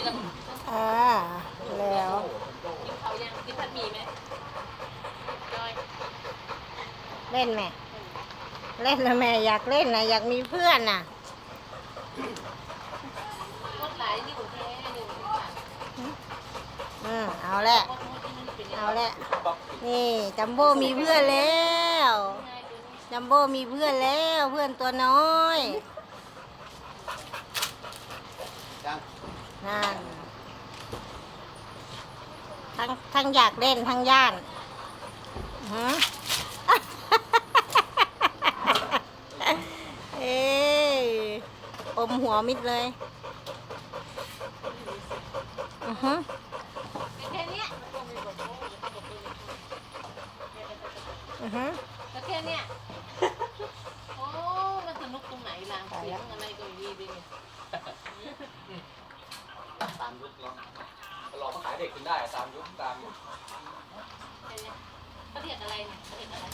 ่าอ่า แล้วกินเขายังกินผัดหมี่ไหมจอยเล่นไหมเล่นนะแม่อยากเล่นนะอยากมีเพื่อนน่ะมดหลายนี่ของแท้หนึ่งบาทอืมเอาแหละ เอาแหละ นี่จัมโบ้มีเพื่อนแล้วจัมโบ้มีเพื่อนแล้วเพื่อนตัวน้อย ยัง นั่น ทั้งทั้งอยากเล่นทั้งย่านฮะเอ้ยอมหัวมิดเลยอือฮึเป็นแค่เนี้ยอือฮึก็แค่เนี้ยโอ้มันสนุกตรงไหนล่ะเสียงอะไรก็ดีดีเนี่ยตามยุคเรา เราขายเด็กกินได้ตามยุคตาม เขาเรียกอะไรเนี่ยเขาเรียกอะไร